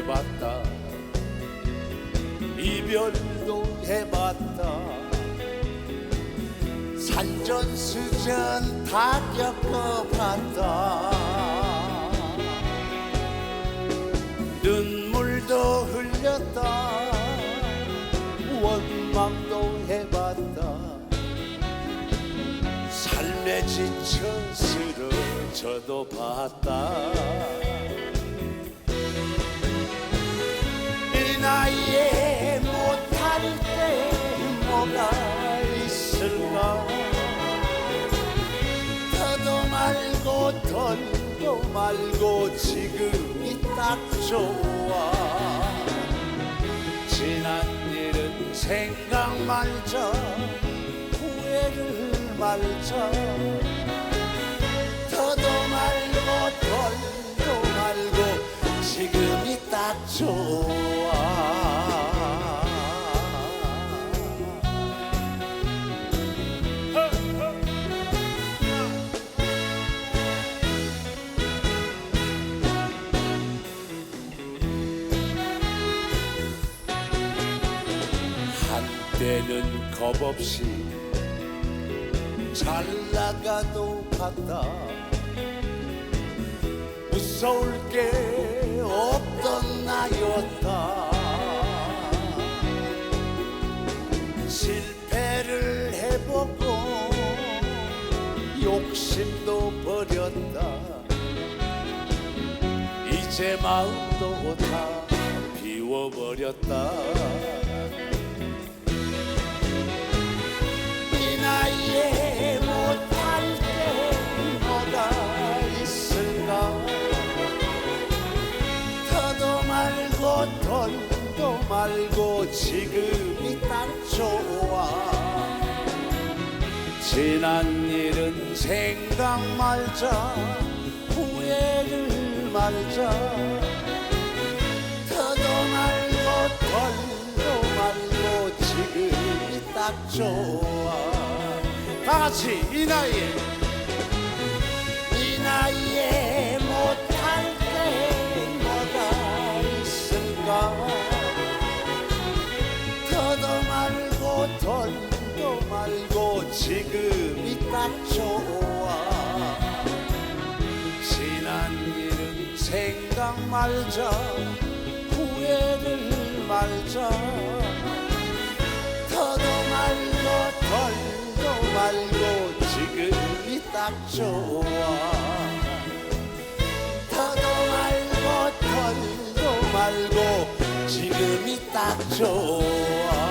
해봤다. 이별도 해봤다. 산전수전 다 겪어봤다. 눈물도 흘렸다. 원망도 해봤다. 삶에 지쳐 쓰러져도 봤다 덜도 말고 지금이 딱 좋아. 지난 일은 생각 말자 후회를 말자. 더도 말고 덜도 말고 지금이 딱 좋아 한때는 겁 없이 잘 나가도 봤다. 무서울 게 없던 나였다. 실패를 해보고 욕심도 버렸다. 이제 마음도 다 비워버렸다 말고 지금이 딱 좋아. 지난 일은 생각 말자 후회를 말자. 더도 말고 덜도 말고 지금이 딱 좋아. 다 같이 이 나이에. 이 나이에 말자. 후회를 말자. 더도 말고 덜도 말고 지금이 딱 좋아. 더도 말고 덜도 말고 지금이 딱 좋아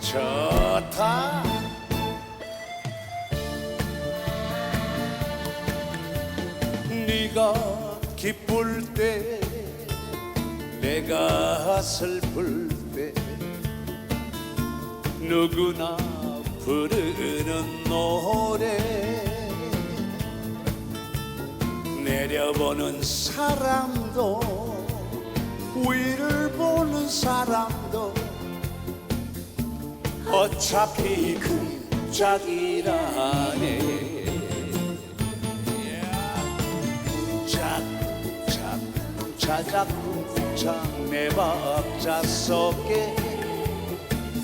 좋다. 네가 기쁠 때 내가 슬플 때 누구나 부르는 노래 내려보는 사람도 위를 보는 사람도 어차피 금짝이라네 짝짝 자작쿵짝 내 박자 속에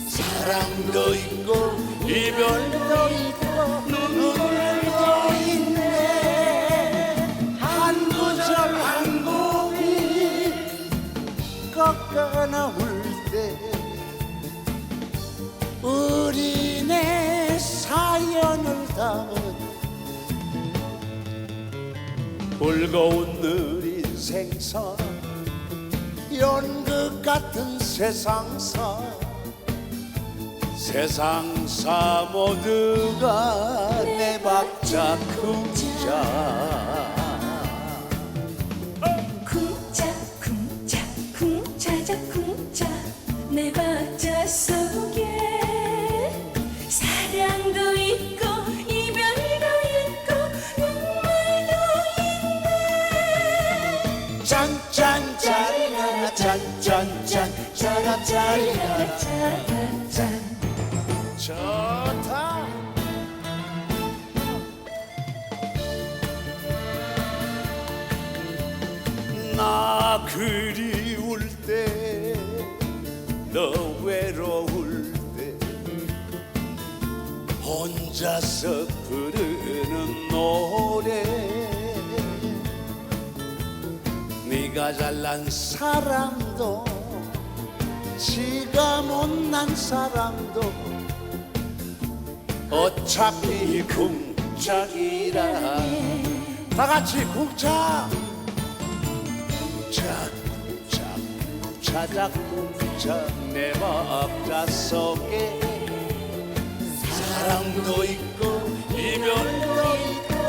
사랑도 있고 이별도 있고 눈물 울고운 느린 생사 연극 같은 세상사 세상사 모두가 내 박자 쿵자 좋다 나 그리울 때 너 외로울 때 혼자서 부르는 노래. 네가 잘난 사람도 지가 못난 사람도 어차피 궁짝이라. 다 같이 궁짝. 궁짝 궁짝 궁차자 궁짝 내 박자 속에 사랑도 있고 이별도 있고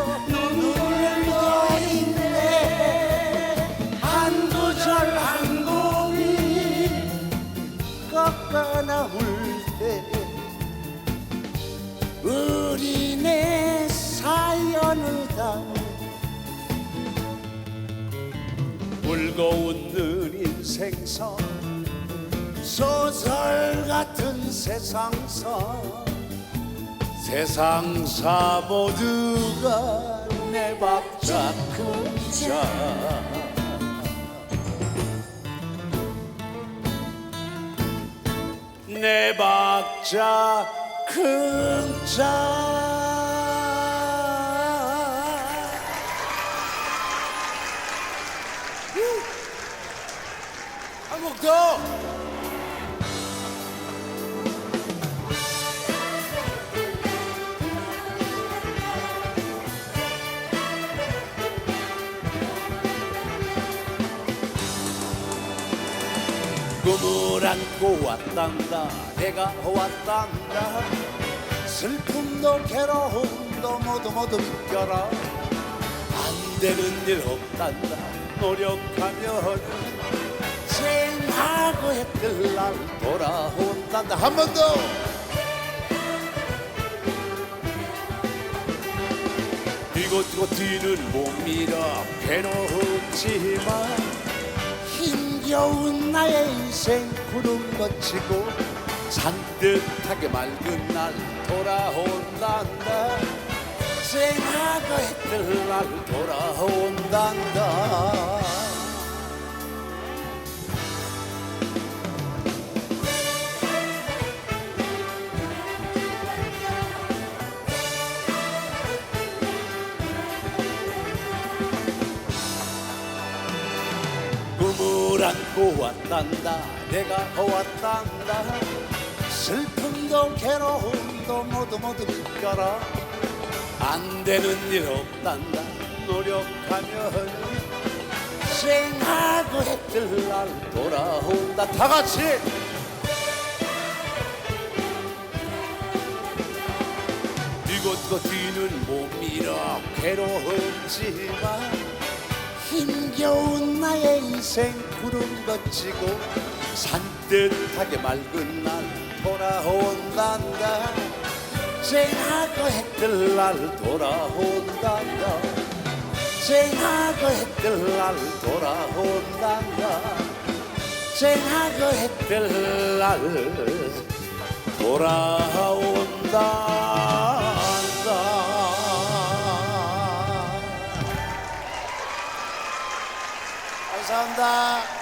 인생선 소설 같은 세상선. 세상사 모두가 내 박자 쿵자. 내 박자 쿵자 더! 꿈을 안고 왔단다. 내가 왔단다. 슬픔도 괴로움도 모두 모두 믿겨라. 안 되는 일 없단다. 노력하면 생하고 했들 날 돌아온단다. 한 번 더. 뛰고 뛰는 몸이라 괴롭지만 힘겨운 나의 인생 구름 거치고 산뜻하게 맑은 날 돌아온단다. 생하고 했들 날 돌아온단다 왔단다. 내가 왔단다. 슬픔도 괴로움도 모두 모두 믿겨라. 안 되는 일 없단다. 노력하면 생하고 했들 날 돌아온다. 다 같이! 뛰고 뛰고 뛰는 몸이라 괴로웠지만 힘겨운 나의 인생 구름 거치고 산뜻하게 맑은 날 돌아온단다. 쨍하고 해뜰 날 돌아온단다. 쨍하고 해뜰 날 돌아온단다. 쨍하고 해뜰 날 돌아온단다 감사합니다.